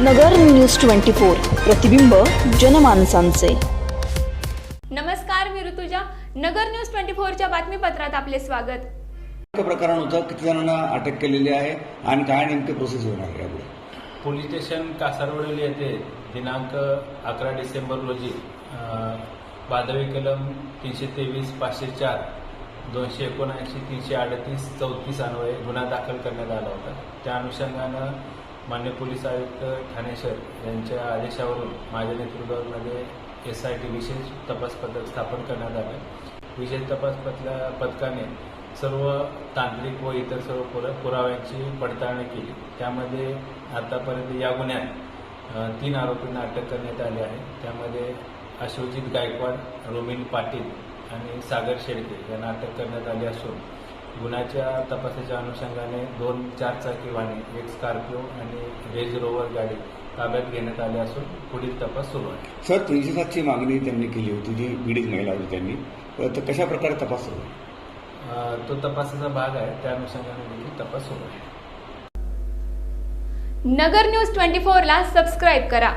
नगर news twenty four प्रतिबिंब जनमानसांचे. नमस्कार मी ऋतुजा. नगर न्यूज ट्वेंटी फोरच्या बातमीपत्रात आपले स्वागत. प्रकरण होतं किती जणांना अटक केलेली आहे आणि काय नेमके प्रोसेस होणार आहे यापुढे? पोलीस स्टेशन कासारवडली येथे दिनांक अकरा डिसेंबर रोजी अ, भादवी कलम तीनशे तेवीस पाचशे चार दोनशे एकोणऐंशी तीनशे अडतीस चौतीस अन्वये गुन्हा दाखल करण्यात आला होता. त्या अनुषंगानं मान्य पोलीस आयुक्त ठाणे शहर यांच्या आदेशावरून माझ्या नेतृत्वामध्ये एस आय टी विशेष तपास पथक स्थापन करण्यात आलं. विशेष तपास पथला पथकाने सर्व तांत्रिक व इतर सर्व पुरा पुराव्यांची पडताळणी केली. त्यामध्ये आतापर्यंत या गुन्ह्यात तीन आरोपींना अटक करण्यात आली आहे. त्यामध्ये अश्वजित गायकवाड रोमिन पाटील आणि सागर शेळके यांना अटक करण्यात आली असून गुन्ह्याच्या तपासाच्या अनुषंगाने दोन चारचाकी वाहने एक स्कॉर्पिओ आणि रेंज रोवर गाडी ताब्यात घेण्यात आली असून पुढील तपास सुरू आहे. सर तीनशे सातची मागणी त्यांनी केली होती जी पीडित महिला होती त्यांनी. तर कशा प्रकारे तपास सुरू आहे? तो तपासाचा भाग आहे त्या अनुषंगाने देखील तपास सुरू आहे. नगर न्यूज ट्वेंटी फोरला सबस्क्राईब करा.